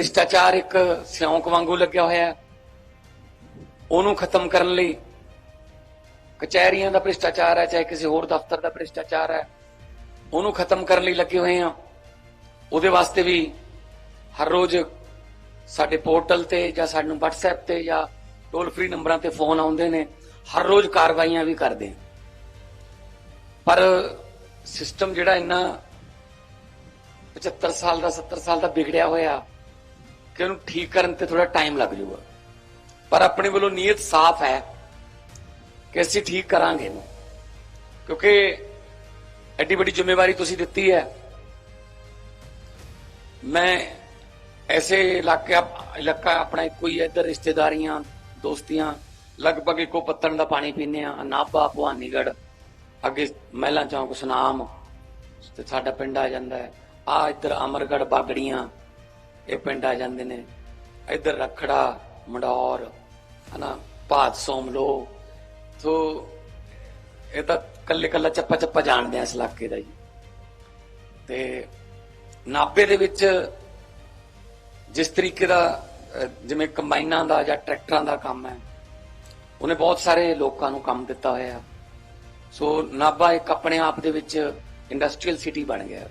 ਭ੍ਰਿਸ਼ਟਾਚਾਰ ਇੱਕ ਸਿਉਂਕ ਵਾਂਗੂ ਲੱਗਿਆ ਹੋਇਆ ਹੈ। ਉਹਨੂੰ ਖਤਮ ਕਰਨ ਲਈ ਕਚਹਿਰੀਆਂ ਦਾ ਭ੍ਰਿਸ਼ਟਾਚਾਰ ਹੈ, ਚਾਹੇ ਕਿਸੇ ਹੋਰ ਦਫ਼ਤਰ ਦਾ ਭ੍ਰਿਸ਼ਟਾਚਾਰ ਹੈ, ਉਹਨੂੰ ਖਤਮ ਕਰਨ ਲਈ ਲੱਗੇ ਹੋਏ ਆ ਉਹਦੇ ਵਾਸਤੇ ਵੀ ਹਰ ਰੋਜ਼ ਸਾਡੇ ਪੋਰਟਲ ਤੇ ਜਾਂ ਸਾਨੂੰ WhatsApp ਤੇ ਜਾਂ ਟੋਲ ਫ੍ਰੀ ਨੰਬਰਾਂ ਤੇ ਫੋਨ ਆਉਂਦੇ ਨੇ, ਹਰ ਰੋਜ਼ ਕਾਰਵਾਈਆਂ ਵੀ ਕਰਦੇ ਆ ਪਰ ਸਿਸਟਮ ਜਿਹੜਾ ਇੰਨਾ 75 ਸਾਲ ਦਾ 70 ਸਾਲ ਦਾ ਵਿਗੜਿਆ ਹੋਇਆ ਕਿ ਉਹਨੂੰ ਠੀਕ ਕਰਨ ਤੇ ਥੋੜਾ ਟਾਈਮ ਲੱਗ ਜਾਊਗਾ। ਪਰ ਆਪਣੇ ਵੱਲੋਂ ਨੀਅਤ ਸਾਫ਼ ਹੈ ਕਿ ਅਸੀਂ ਠੀਕ ਕਰਾਂਗੇ ਇਹਨੂੰ। ਕਿਉਂਕਿ ਐਡੀ ਵੱਡੀ ਜ਼ਿੰਮੇਵਾਰੀ ਤੁਸੀਂ ਦਿੱਤੀ ਹੈ। ਮੈਂ ਐਸੇ ਇਲਾਕੇ ਇਲਾਕਾ ਆਪਣਾ ਇੱਕੋ ਹੀ ਹੈ, ਇੱਧਰ ਰਿਸ਼ਤੇਦਾਰੀਆਂ, ਦੋਸਤੀਆਂ, ਲਗਭਗ ਇੱਕੋ ਪੱਤਣ ਦਾ ਪਾਣੀ ਪੀਂਦੇ ਆ ਨਾਭਾ, ਭਵਾਨੀਗੜ੍ਹ, ਅੱਗੇ ਮਹਿਲਾ ਚੌਂਕ, ਸੁਨਾਮ, ਤੇ ਸਾਡਾ ਪਿੰਡ ਆ ਜਾਂਦਾ ਹੈ। ਆ ਇੱਧਰ ਅਮਰਗੜ੍ਹ, ਬਾਗੜੀਆਂ ਇਹ ਪਿੰਡ ਆ ਜਾਂਦੇ ਨੇ। ਇੱਧਰ ਰਖੜਾ, ਮੰਡੌਰ, ਹਨਾ ਭਾਤ ਸੋਮਲੋ। ਸੋ ਇਹ ਤਾਂ ਕੱਲੇ ਕੱਲਾ ਚੱਪਾ ਚੱਪਾ ਜਾਣਦੇ ਆ ਇਸ ਇਲਾਕੇ ਦਾ ਜੀ। ਤੇ ਨਾਭੇ ਦੇ ਵਿੱਚ ਜਿਸ ਤਰੀਕੇ ਦਾ ਜਿਵੇਂ ਕੰਬਾਈਨਾਂ ਦਾ ਜਾਂ ਟਰੈਕਟਰਾਂ ਦਾ ਕੰਮ ਹੈ, ਉਹਨੇ ਬਹੁਤ ਸਾਰੇ ਲੋਕਾਂ ਨੂੰ ਕੰਮ ਦਿੱਤਾ ਹੋਇਆ। ਸੋ ਨਾਭਾ ਇੱਕ ਆਪਣੇ ਆਪ ਦੇ ਵਿੱਚ ਇੰਡਸਟਰੀਅਲ ਸਿਟੀ ਬਣ ਗਿਆ।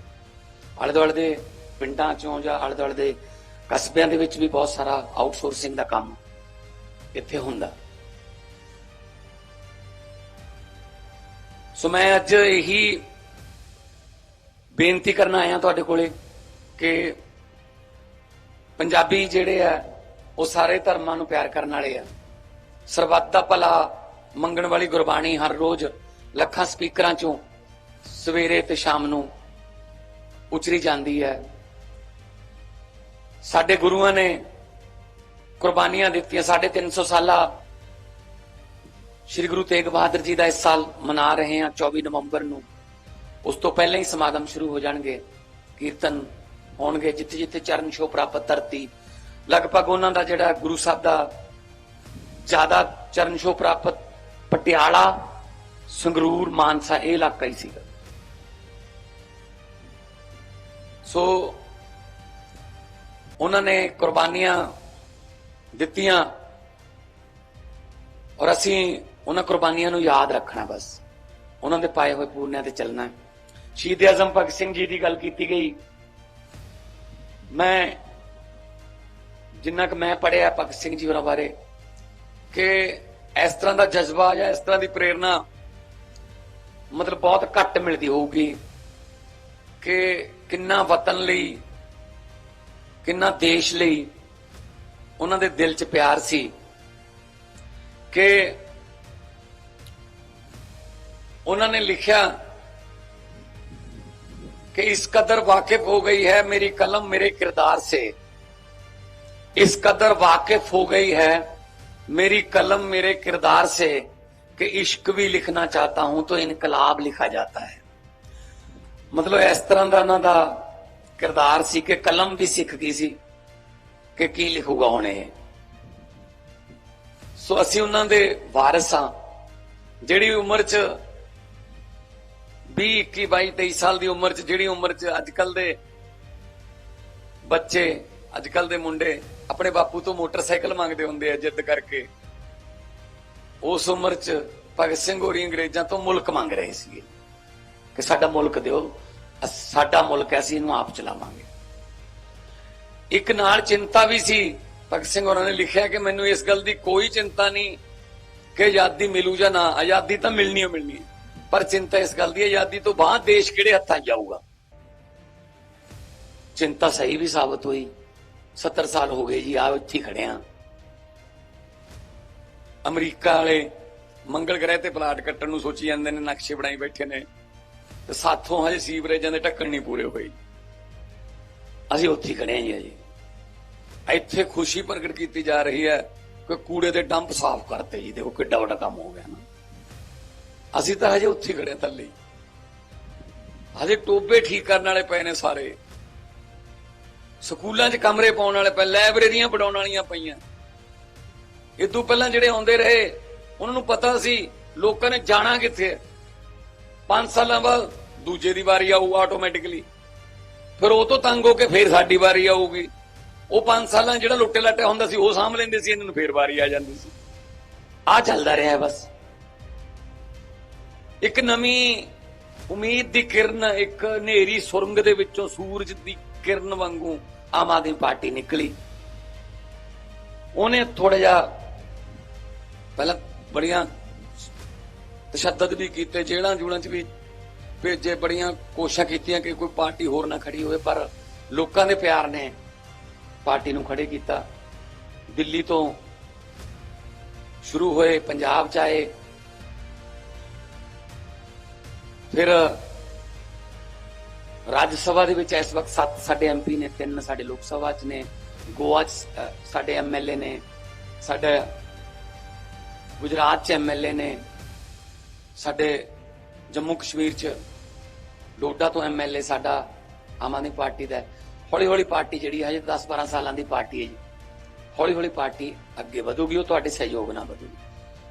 ਆਲੇ ਦੁਆਲੇ ਦੇ ਪਿੰਡਾਂ ਚੋਂ ਜਾਂ ਆਲੇ ਦੁਆਲੇ ਦੇ ਕਸਬਿਆਂ ਦੇ ਵਿੱਚ ਵੀ ਬਹੁਤ ਸਾਰਾ ਆਊਟਸੋਰਸਿੰਗ ਦਾ ਕੰਮ ਇੱਥੇ ਹੁੰਦਾ। ਸੋ ਮੈਂ ਅੱਜ ਇਹੀ ਬੇਨਤੀ ਕਰਨ ਆਇਆ ਤੁਹਾਡੇ ਕੋਲੇ ਕਿ ਪੰਜਾਬੀ ਜਿਹੜੇ ਆ, ਉਹ ਸਾਰੇ ਧਰਮਾਂ ਨੂੰ ਪਿਆਰ ਕਰਨ ਵਾਲੇ ਆ। ਸਰਬੱਤ ਦਾ ਭਲਾ ਮੰਗਣ ਵਾਲੀ ਗੁਰਬਾਣੀ ਹਰ ਰੋਜ਼ ਲੱਖਾਂ ਸਪੀਕਰਾਂ ਚੋਂ ਸਵੇਰੇ ਤੇ ਸ਼ਾਮ ਨੂੰ ਉਚਰੀ ਜਾਂਦੀ ਹੈ। ਸਾਡੇ ਗੁਰੂਆਂ ਨੇ ਕੁਰਬਾਨੀਆਂ ਦਿੱਤੀਆਂ। ਸਾਡੇ 300 ਸਾਲਾ ਸ੍ਰੀ ਗੁਰੂ ਤੇਗ ਬਹਾਦਰ ਜੀ ਦਾ ਇਸ ਸਾਲ ਮਨਾ ਰਹੇ ਹਾਂ 24 ਨਵੰਬਰ ਨੂੰ। ਉਸ ਤੋਂ ਪਹਿਲਾਂ ਹੀ ਸਮਾਗਮ ਸ਼ੁਰੂ ਹੋ ਜਾਣਗੇ, ਕੀਰਤਨ ਹੋਣਗੇ ਜਿੱਥੇ ਜਿੱਥੇ ਚਰਨ ਛੋਹ ਪ੍ਰਾਪਤ ਧਰਤੀ। ਲਗਭਗ ਉਹਨਾਂ ਦਾ ਜਿਹੜਾ ਗੁਰੂ ਸਾਹਿਬ ਦਾ ਜ਼ਿਆਦਾ ਚਰਨ ਛੋਹ ਪ੍ਰਾਪਤ ਪਟਿਆਲਾ, ਸੰਗਰੂਰ, ਮਾਨਸਾ, ਇਹ ਇਲਾਕਾ ਹੀ ਸੀਗਾ। ਸੋ ਉਹਨਾਂ ਨੇ ਕੁਰਬਾਨੀਆਂ ਦਿੱਤੀਆਂ ਔਰ ਅਸੀਂ ਉਹਨਾਂ ਕੁਰਬਾਨੀਆਂ ਨੂੰ ਯਾਦ ਰੱਖਣਾ ਬਸ। ਉਹਨਾਂ ਦੇ ਪਾਏ ਹੋਏ ਪੂਰਨਿਆਂ ਤੇ ਚੱਲਣਾ ਹੈ। ਸ਼ਹੀਦ ਆਜ਼ਮ ਭਗਤ ਸਿੰਘ ਜੀ ਦੀ ਗੱਲ ਕੀਤੀ ਗਈ। ਮੈਂ ਜਿੰਨਾ ਕਿ ਮੈਂ ਪੜਿਆ ਭਗਤ ਸਿੰਘ ਜੀ ਹੋਰਾਂ ਬਾਰੇ ਕਿ ਇਸ ਤਰ੍ਹਾਂ ਦਾ ਜਜ਼ਬਾ ਜਾਂ ਇਸ ਤਰ੍ਹਾਂ ਦੀ ਪ੍ਰੇਰਣਾ ਮਤਲਬ ਬਹੁਤ ਘੱਟ ਮਿਲਦੀ ਹੋਊਗੀ ਕਿ ਕਿੰਨਾ ਵਤਨ ਲਈ ਕਿੰਨਾ ਦੇਸ਼ ਲਈ ਉਹਨਾਂ ਦੇ ਦਿਲ 'ਚ ਪਿਆਰ ਸੀ ਕਿ ਉਹਨਾਂ ਨੇ ਲਿਖਿਆ कि इस कदर वाकिफ हो गई है मेरी कलम मेरे किरदार से इस कदर वाकिफ हो गई है मेरी कलम मेरे किरदार से कि इश्क भी लिखना चाहता हूं तो इनकलाब लिखा जाता है ਮਤਲਬ ਇਸ ਤਰ੍ਹਾਂ ਦਾ ਉਹਨਾਂ ਦਾ ਕਿਰਦਾਰ ਸੀ ਕਿ ਕਲਮ ਵੀ ਸਿੱਖ ਗਈ ਸੀ ਕਿ ਕੀ ਲਿਖੂਗਾ ਹੁਣ ਇਹ। ਸੋ ਅਸੀਂ ਉਹਨਾਂ ਦੇ ਵਾਰਿਸ ਹਾਂ। ਜਿਹੜੀ ਉਮਰ 'ਚ 20 21 22 23 ਸਾਲ ਦੀ ਉਮਰ 'ਚ, ਜਿਹੜੀ ਉਮਰ 'ਚ ਅੱਜਕੱਲ ਦੇ ਬੱਚੇ ਅੱਜਕੱਲ ਦੇ ਮੁੰਡੇ ਆਪਣੇ ਬਾਪੂ ਤੋਂ ਮੋਟਰਸਾਈਕਲ ਮੰਗਦੇ ਹੁੰਦੇ ਆ ਜਿੱਦ ਕਰਕੇ, ਉਸ ਉਮਰ 'ਚ ਭਗਤ ਸਿੰਘ ਹੋਰੀ ਅੰਗਰੇਜ਼ਾਂ ਤੋਂ ਮੁਲਕ ਮੰਗ ਰਹੇ ਸੀਗੇ ਕਿ ਸਾਡਾ ਮੁਲਕ ਦਿਓ। ਸਾਡਾ ਮੁਲਕ ਹੈ, ਅਸੀਂ ਇਹਨੂੰ ਆਪ ਚਲਾਵਾਂਗੇ। ਇੱਕ ਨਾਲ ਚਿੰਤਾ ਵੀ ਸੀ ਭਗਤ ਸਿੰਘ ਹੋਰਾਂ ਨੇ ਲਿਖਿਆ ਕਿ ਮੈਨੂੰ ਇਸ ਗੱਲ ਦੀ ਕੋਈ ਚਿੰਤਾ ਨਹੀਂ ਕਿ ਆਜ਼ਾਦੀ ਮਿਲੂ ਜਾਂ ਨਾ। ਆਜ਼ਾਦੀ ਤਾਂ ਮਿਲਣੀ ਓ ਮਿਲਣੀ ਪਰ ਚਿੰਤਾ ਇਸ ਗੱਲ ਦੀ ਆਜ਼ਾਦੀ ਤੋਂ ਬਾਅਦ ਦੇਸ਼ ਕਿਹੜੇ ਹੱਥਾਂ ਜਾਊਗਾ? ਚਿੰਤਾ ਸਹੀ ਵੀ ਸਾਬਤ ਹੋਈ 70 ਸਾਲ ਹੋ ਗਏ ਜੀ ਆ ਇੱਥੇ ਖੜੇ ਆ ਅਮਰੀਕਾ ਵਾਲੇ ਮੰਗਲ ਗ੍ਰਹਿ ਤੇ ਪਲਾਟ ਕੱਟਣ ਨੂੰ ਸੋਚੀ ਜਾਂਦੇ ਨੇ ਨਕਸ਼ੇ ਬਣਾਈ ਬੈਠੇ ਨੇ। ਤੇ ਸਾਥੋਂ ਹਜੇ ਸੀਵਰੇਜਾਂ ਦੇ ਢੱਕਣ ਨਹੀਂ ਪੂਰੇ ਹੋਏ। ਅਸੀਂ ਉੱਥੇ ਖੜੇ ਆ ਜੀ ਅਜੇ ਇੱਥੇ ਖੁਸ਼ੀ ਪ੍ਰਗਟ ਕੀਤੀ ਜਾ ਰਹੀ ਹੈ ਕਿ ਕੂੜੇ ਦੇ ਡੰਪ ਸਾਫ਼ ਕਰਤੇ ਜੀ। ਦੇਖੋ ਕਿੱਡਾ ਵੱਡਾ ਕੰਮ ਹੋ ਗਿਆ ਨਾ। ਅਸੀਂ ਤਾਂ ਹਜੇ ਉੱਥੇ ਖੜੇ ਥੱਲੇ। ਹਜੇ ਟੋਬੇ ਠੀਕ ਕਰਨ ਵਾਲੇ ਪਏ ਨੇ ਸਾਰੇ। ਸਕੂਲਾਂ 'ਚ ਕਮਰੇ ਪਾਉਣ ਵਾਲੇ ਪਏ, ਲਾਇਬ੍ਰੇਰੀਆਂ ਬਣਾਉਣ ਵਾਲੀਆਂ ਪਈਆਂ। ਇਹ ਤੋਂ ਪਹਿਲਾਂ ਜਿਹੜੇ ਆਉਂਦੇ ਰਹੇ, ਉਹਨਾਂ ਨੂੰ ਪਤਾ ਸੀ, ਲੋਕਾਂ ਨੇ ਜਾਣਾ ਕਿੱਥੇ ਹੈ। 5 ਸਾਲਾਂ ਬਾਅਦ ਦੂਜੇ ਦੀ ਵਾਰੀ ਆਊ ਆਟੋਮੈਟਿਕਲੀ ਫਿਰ ਉਹ ਤੋਂ ਤੰਗ ਹੋ ਕੇ ਫਿਰ ਸਾਡੀ ਵਾਰੀ ਆਊਗੀ। ਉਹ 5 ਸਾਲਾਂ ਜਿਹੜਾ ਲੁੱਟੇ ਲੱਟੇ ਹੁੰਦਾ ਸੀ, ਉਹ ਸਾਂਭ ਲੈਂਦੇ ਸੀ, ਇਹਨਾਂ ਨੂੰ ਫੇਰ ਵਾਰੀ ਆ ਜਾਂਦੀ ਸੀ। ਆ ਚੱਲਦਾ ਰਿਹਾ ਬਸ। ਇੱਕ ਨਵੀਂ ਉਮੀਦ ਦੀ ਕਿਰਨ, ਇੱਕ ਹਨੇਰੀ ਸੁਰੰਗ ਦੇ ਵਿੱਚੋਂ ਸੂਰਜ ਦੀ ਕਿਰਨ ਵਾਂਗੂ ਆਮ ਆਦਮੀ ਪਾਰਟੀ ਨਿਕਲੀ। ਉਹਨੇ ਥੋੜਾ ਜਿਹਾ ਪਹਿਲਾਂ ਬੜੀਆਂ ਤਸ਼ੱਦਦ ਵੀ ਕੀਤੇ ਜੇਲ੍ਹਾਂ ਜੂਲਾਂ 'ਚ ਵੀ ਭੇਜੇ ਬੜੀਆਂ ਕੋਸ਼ਿਸ਼ਾਂ ਕੀਤੀਆਂ ਕਿ ਕੋਈ ਪਾਰਟੀ ਹੋਰ ਨਾ ਖੜੀ ਹੋਵੇ ਪਰ ਲੋਕਾਂ ਦੇ ਪਿਆਰ ਨੇ ਪਾਰਟੀ ਨੂੰ ਖੜੇ ਕੀਤਾ। ਦਿੱਲੀ ਤੋਂ ਸ਼ੁਰੂ ਹੋਏ ਪੰਜਾਬ ਚ ਆਏ। ਫਿਰ ਰਾਜ ਸਭਾ ਦੇ ਵਿੱਚ ਇਸ ਵਕਤ 7 ਸਾਡੇ ਐਮਪੀ ਨੇ ਤਿੰਨ ਸਾਡੇ ਲੋਕ ਸਭਾ ਚ ਨੇ ਗੋਆ ਚ ਅ, ਸਾਡੇ ਐਮਐਲਏ ਨੇ ਸਾਡਾ ਗੁਜਰਾਤ ਚ ਐਮਐਲਏ ਨੇ ਸਾਡੇ ਜੰਮੂ ਕਸ਼ਮੀਰ ਚ ਡੋਡਾ ਤੋਂ ਐਮਐਲਏ ਸਾਡਾ ਆਮ ਆਦਮੀ ਪਾਰਟੀ ਦਾ ਹੌਲੀ ਹੌਲੀ ਪਾਰਟੀ ਜਿਹੜੀ ਹੈ, ਹਜੇ 10 12 ਸਾਲਾਂ ਦੀ ਪਾਰਟੀ ਹੈ ਜੀ। ਹੌਲੀ ਹੌਲੀ ਪਾਰਟੀ ਅੱਗੇ ਵਧੂਗੀ, ਉਹ ਤੁਹਾਡੇ ਸਹਿਯੋਗ ਨਾਲ ਵਧੂਗੀ।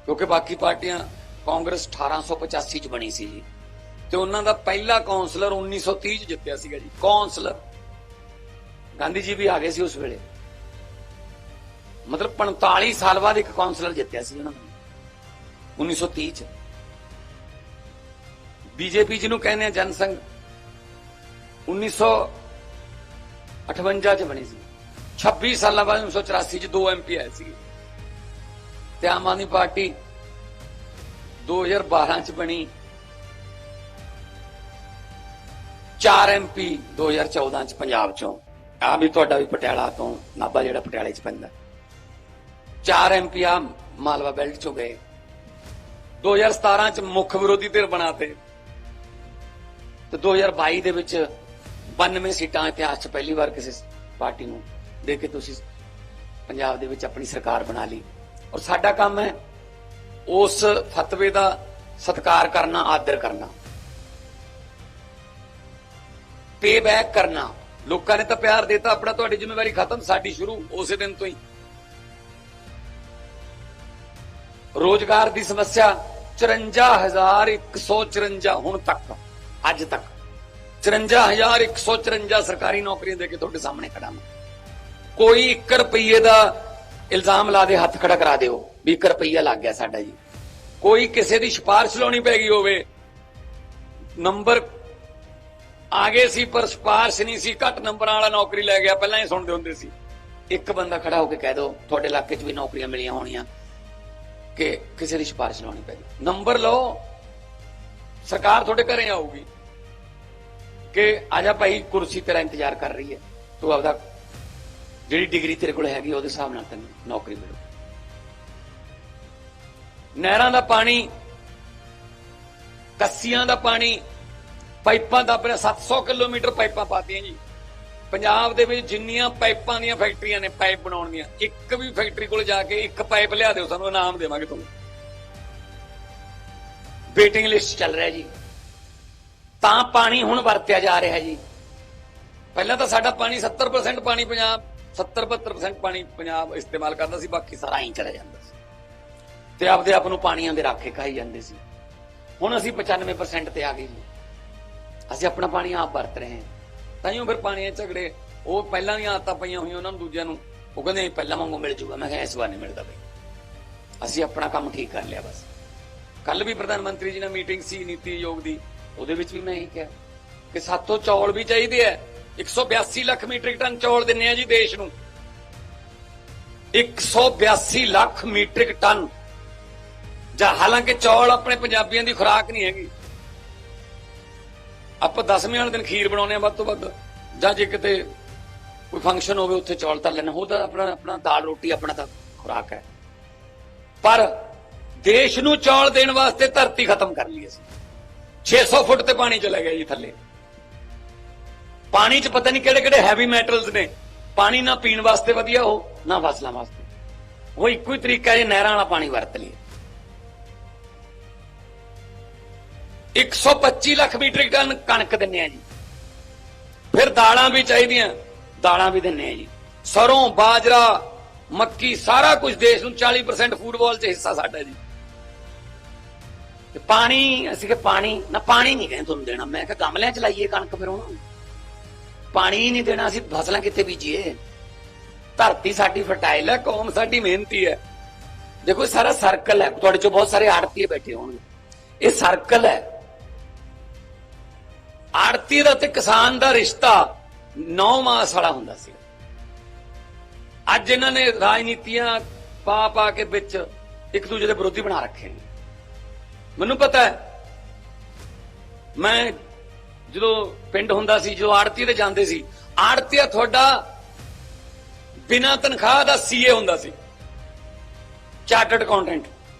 ਕਿਉਂਕਿ ਬਾਕੀ ਪਾਰਟੀਆਂ ਕਾਂਗਰਸ 1885 ਚ ਬਣੀ ਸੀ ਜੀ। ਤੇ ਉਹਨਾਂ ਦਾ ਪਹਿਲਾ ਕਾਉਂਸਲਰ 1930 ਚ ਜਿੱਤਿਆ ਸੀਗਾ ਜੀ। ਕਾਉਂਸਲਰ ਗਾਂਧੀ ਜੀ ਵੀ ਆ ਗਏ ਸੀ ਉਸ ਵੇਲੇ। ਮਤਲਬ 45 ਸਾਲ ਬਾਅਦ ਇੱਕ ਕਾਉਂਸਲਰ ਜਿੱਤਿਆ ਸੀ ਉਹਨਾਂ ਨੇ। 1930 ਚ। ਬੀਜੇਪੀ ਜਿਹਨੂੰ ਕਹਿੰਦੇ ਆ ਜਨਸੰਘ 1958 ਚ ਬਣੀ ਸੀ 26 ਸਾਲਾਂ ਬਾਅਦ 1984 ਚ ਦੋ ਐਮਪੀ ਆਏ ਸੀ ਤੇ ਆਮ ਆਦਮੀ ਪਾਰਟੀ 2012 ਚ ਬਣੀ 4 ਐਮਪੀ 2014 ਚ ਪੰਜਾਬ ਚੋਂ ਆ ਵੀ ਤੁਹਾਡਾ ਵੀ ਪਟਿਆਲਾ ਤੋਂ ਨਾਭਾ ਜਿਹੜਾ ਪਟਿਆਲੇ ਚ ਪੈਂਦਾ 4 ਐਮਪੀ ਆ ਮਾਲਵਾ ਬੈਲਟ ਚੋਂ ਗਏ 2017 ਚ ਮੁੱਖ ਵਿਰੋਧੀ ਧਿਰ ਬਣਾਤੇ ਤੇ 2022 ਦੇ ਵਿੱਚ 92 ਸੀਟਾਂ ਇਤਿਹਾਸ 'ਚ ਪਹਿਲੀ ਵਾਰ ਕਿਸੇ ਪਾਰਟੀ ਨੂੰ ਦੇ ਕੇ ਤੁਸੀਂ ਪੰਜਾਬ ਦੇ ਵਿੱਚ ਆਪਣੀ ਸਰਕਾਰ ਬਣਾ ਲਈ। ਔਰ ਸਾਡਾ ਕੰਮ ਹੈ ਉਸ ਫਤਵੇ ਦਾ ਸਤਿਕਾਰ ਕਰਨਾ, ਆਦਰ ਕਰਨਾ। ਪੇ ਬੈਕ ਕਰਨਾ। ਲੋਕਾਂ ਨੇ ਤਾਂ ਪਿਆਰ ਦਿੱਤਾ, ਆਪਣਾ ਤੁਹਾਡੀ ਜ਼ਿੰਮੇਵਾਰੀ ਖਤਮ, ਸਾਡੀ ਸ਼ੁਰੂ ਉਸੇ ਦਿਨ ਤੋਂ ਹੀ। ਰੋਜ਼ਗਾਰ ਦੀ ਸਮੱਸਿਆ 54154 ਹੁਣ ਤੱਕ। ਅੱਜ ਤੱਕ। 54154 ਸਰਕਾਰੀ ਨੌਕਰੀਆਂ ਦੇ ਕੇ ਤੁਹਾਡੇ ਸਾਹਮਣੇ ਖੜਾ ਮੈਂ। ਕੋਈ 1 ਰੁਪਏ ਦਾ ਇਲਜ਼ਾਮ ਲਾ ਦੇ, ਹੱਥ ਖੜਾ ਕਰਾ ਦਿਓ ਵੀ 1 ਰੁਪਈਆ ਲੱਗ ਗਿਆ ਸਾਡਾ ਜੀ। ਕੋਈ ਕਿਸੇ ਦੀ ਸਿਫਾਰਿਸ਼ ਲਾਉਣੀ ਪੈ ਗਈ ਹੋਵੇ। ਨੰਬਰ ਆਗੇ ਸੀ ਪਰ ਸਿਫਾਰਿਸ਼ ਨਹੀਂ ਸੀ, ਘੱਟ ਨੰਬਰਾਂ ਵਾਲਾ ਨੌਕਰੀ ਲੈ ਗਿਆ, ਪਹਿਲਾਂ ਹੀ ਸੁਣਦੇ ਹੁੰਦੇ ਸੀ। ਇੱਕ ਬੰਦਾ ਖੜਾ ਹੋ ਕੇ ਕਹਿ ਦੋ, ਤੁਹਾਡੇ ਇਲਾਕੇ 'ਚ ਵੀ ਨੌਕਰੀਆਂ ਮਿਲੀਆਂ ਹੋਣੀਆਂ, ਕਿ ਕਿਸੇ ਦੀ ਸਿਫਾਰਿਸ਼ ਲਾਉਣੀ ਪੈ ਗਈ। ਨੰਬਰ ਲਓ। ਸਰਕਾਰ ਤੁਹਾਡੇ ਘਰੇ ਆਊਗੀ ਕਿ ਆਜਾ ਭਾਈ ਕੁਰਸੀ ਤੇਰਾ ਇੰਤਜ਼ਾਰ ਕਰ ਰਹੀ ਹੈ। ਤੂੰ ਆਪਦਾ ਜਿਹੜੀ ਡਿਗਰੀ ਤੇਰੇ ਕੋਲ ਹੈਗੀ ਉਹਦੇ ਹਿਸਾਬ ਨਾਲ ਤੈਨੂੰ ਨੌਕਰੀ ਮਿਲੂ। ਨਹਿਰਾਂ ਦਾ ਪਾਣੀ, ਕੱਸੀਆਂ ਦਾ ਪਾਣੀ, ਪਾਈਪਾਂ ਦਾ ਆਪਣੇ 700 ਕਿਲੋਮੀਟਰ ਪਾਈਪਾਂ ਪਾਤੀਆਂ ਜੀ। ਪੰਜਾਬ ਦੇ ਵਿੱਚ ਜਿੰਨੀਆਂ ਪਾਈਪਾਂ ਦੀਆਂ ਫੈਕਟਰੀਆਂ ਨੇ, ਪਾਈਪ ਬਣਾਉਣ ਦੀਆਂ, ਇੱਕ ਵੀ ਫੈਕਟਰੀ ਕੋਲ ਜਾ ਕੇ ਇੱਕ ਪਾਈਪ ਲਿਆ ਦਿਓ, ਸਾਨੂੰ ਇਨਾਮ ਦੇਵਾਂਗੇ ਤੁਹਾਨੂੰ। ਵੇਟਿੰਗ ਲਿਸਟ ਚੱਲ ਰਿਹਾ ਜੀ। ਤਾਂ ਪਾਣੀ ਹੁਣ ਵਰਤਿਆ ਜਾ ਰਿਹਾ ਜੀ। ਪਹਿਲਾਂ ਤਾਂ ਸਾਡਾ ਪਾਣੀ 70% ਪਾਣੀ ਪੰਜਾਬ 70-72% ਪਾਣੀ ਪੰਜਾਬ ਇਸਤੇਮਾਲ ਕਰਦਾ ਸੀ, ਬਾਕੀ ਸਾਰਾ ਹੀ ਚਲਾ ਜਾਂਦਾ ਸੀ। ਤੇ ਆਪਦੇ ਆਪ ਨੂੰ ਪਾਣੀਆਂ ਦੇ ਰਾਖੇ ਖਾਈ ਜਾਂਦੇ ਸੀ। ਹੁਣ ਅਸੀਂ 95% ਤੇ ਆ ਗਏ ਜੀ। ਅਸੀਂ ਆਪਣਾ ਪਾਣੀ ਆਪ ਵਰਤ ਰਹੇ ਹਾਂ। ਤਾਂ ਤਾਈਓ ਫਿਰ ਪਾਣੀ ਦੇ ਝਗੜੇ, ਉਹ ਪਹਿਲਾਂ ਦੀਆਂ ਆਦਤਾਂ ਪਈਆਂ ਹੋਈਆਂ ਉਹਨਾਂ ਨੂੰ, ਦੂਜਿਆਂ ਨੂੰ। ਉਹ ਕਹਿੰਦੇ ਪਹਿਲਾਂ ਵਾਂਗੂ ਮਿਲ ਜੂਗਾ। ਮੈਂ ਕਿਹਾ ਇਸ ਵਾਰ ਨਹੀਂ ਮਿਲਦਾ ਬਈ। ਅਸੀਂ ਆਪਣਾ ਕੰਮ ਠੀਕ ਕਰ ਲਿਆ ਬਸ। ਕੱਲ ਵੀ ਪ੍ਰਧਾਨ ਮੰਤਰੀ ਜੀ ਨਾਲ ਮੀਟਿੰਗ ਸੀ ਨੀਤੀ ਆਯੋਗ ਦੀ, ਉਹਦੇ ਵਿੱਚ ਵੀ ਮੈਂ ਇਹੀ ਕਿਹਾ ਕਿ ਸਾਤੋਂ ਚੌਲ ਵੀ ਚਾਹੀਦੇ ਆ। 182 ਲੱਖ ਮੀਟ੍ਰਿਕ ਟਨ ਚੌਲ ਦਿੰਨੇ ਆ ਜੀ ਦੇਸ਼ ਨੂੰ। 182 ਲੱਖ ਮੀਟ੍ਰਿਕ ਟਨ। ਜਾਂ ਹਾਲਾਂਕਿ ਚੌਲ ਆਪਣੇ ਪੰਜਾਬੀਆਂ ਦੀ ਖੁਰਾਕ ਨਹੀਂ ਹੈਗੀ। ਆਪਾਂ ਦਸਵੇਂ ਵਾਲੇ ਦਿਨ ਖੀਰ ਬਣਾਉਂਦੇ ਆ ਵੱਧ ਤੋਂ ਵੱਧ। ਜਾਂ ਜੇ ਕਿਤੇ ਕੋਈ ਫੰਕਸ਼ਨ ਹੋਵੇ, ਉੱਥੇ ਚੌਲ ਤਰ ਲੈਣਾ ਉਹਦਾ ਆਪਣਾ ਆਪਣਾ ਦਾਲ ਰੋਟੀ ਆਪਣਾ ਤਾਂ ਖੁਰਾਕ ਹੈ। ਪਰ ਦੇਸ਼ ਨੂੰ ਚੌਲ ਦੇਣ ਵਾਸਤੇ ਧਰਤੀ ਖਤਮ ਕਰ ਲਈ ਅਸੀਂ। 600 ਫੁੱਟ ਤੇ ਪਾਣੀ ਚਲਾ ਗਿਆ ਜੀ ਥੱਲੇ। ਪਾਣੀ 'ਚ ਪਤਾ ਨਹੀਂ ਕਿਹੜੇ ਕਿਹੜੇ ਹੈਵੀ ਮੈਟਲਸ ਨੇ। ਪਾਣੀ ਨਾ ਪੀਣ ਵਾਸਤੇ ਵਧੀਆ ਹੋ ਨਾ ਫਸਲਾਂ ਵਾਸਤੇ। ਉਹ ਇੱਕੋ ਹੀ ਤਰੀਕਾ ਹੈ ਨਹਿਰਾਂ ਵਾਲਾ ਪਾਣੀ ਵਰਤ ਲਈਏ। 125 ਲੱਖ ਮੀਟ੍ਰਿਕ ਟਨ ਕਣਕ ਦਿੰਨੇ ਆ ਜੀ। ਫਿਰ ਦਾਲਾਂ ਵੀ ਚਾਹੀਦੀਆਂ, ਦਾਲਾਂ ਵੀ ਦਿੰਨੇ ਆ ਜੀ। ਸਰੋਂ, ਬਾਜਰਾ, ਮੱਕੀ ਸਾਰਾ ਕੁਝ ਦੇਸ਼ ਨੂੰ 40% ਫੂਡਬਾਲ 'ਚ ਹਿੱਸਾ ਸਾਡਾ ਜੀ। ਤੇ ਪਾਣੀ, ਅਸੀਂ ਕਿ ਪਾਣੀ, ਨਾ ਪਾਣੀ ਨਹੀਂ ਕਹਿੰਦੇ ਤੁਹਾਨੂੰ ਦੇਣਾ। ਮੈਂ ਕਿਹਾ ਗਮਲਿਆਂ 'ਚ ਲਾਈਏ ਕਣਕ ਫਿਰ ਉਹਨੂੰ। ਪਾਣੀ ਨਹੀਂ ਦੇਣਾ, ਅਸੀਂ ਫਸਲਾਂ ਕਿੱਥੇ ਬੀਜੀਏ? ਧਰਤੀ ਸਾਡੀ ਫਰਟਾਈਲ ਹੈ, ਕੌਮ ਸਾਡੀ ਮਿਹਨਤੀ ਹੈ। ਦੇਖੋ, ਇਹ ਸਾਰਾ ਸਰਕਲ ਹੈ। ਤੁਹਾਡੇ ਚੋਂ ਬਹੁਤ ਸਾਰੇ ਆੜਤੀ ਬੈਠੇ ਹੋਣਗੇ। ਇਹ ਸਰਕਲ ਹੈ। ਆੜਤੀ ਦਾ ਤੇ ਕਿਸਾਨ ਦਾ ਰਿਸ਼ਤਾ 9 ਮਾਸ ਵਾਲਾ ਹੁੰਦਾ ਸੀ। ਅੱਜ ਇਹਨਾਂ ਨੇ ਰਾਜਨੀਤੀਆਂ ਪਾ ਪਾ ਕੇ ਵਿੱਚ ਇੱਕ ਦੂਜੇ ਦੇ ਵਿਰੋਧੀ ਬਣਾ ਰੱਖੇ ਨੇ। ਮੈਨੂੰ ਪਤਾ ਹੈ। ਮੈਂ ਜਦੋਂ ਪਿੰਡ ਹੁੰਦਾ ਸੀ, ਜਦੋਂ ਆੜਤੀ ਤੇ ਜਾਂਦੇ ਸੀ, ਆੜਤੀਆ ਤੁਹਾਡਾ ਬਿਨਾਂ ਤਨਖਾਹ ਦਾ ਸੀਏ ਹੁੰਦਾ ਸੀ। Chartered accountant